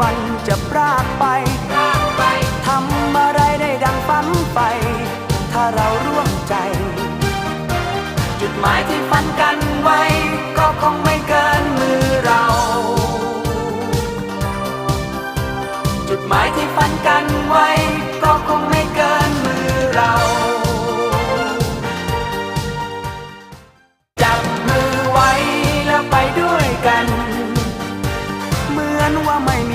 วันจะพรากไป ทำอะไรได้ดังฝันไป ถ้าเราร่วมใจ จุดหมายที่ฝันกันไว้ ก็คงไม่เกินมือเรา จุดหมายที่ฝันกันไว้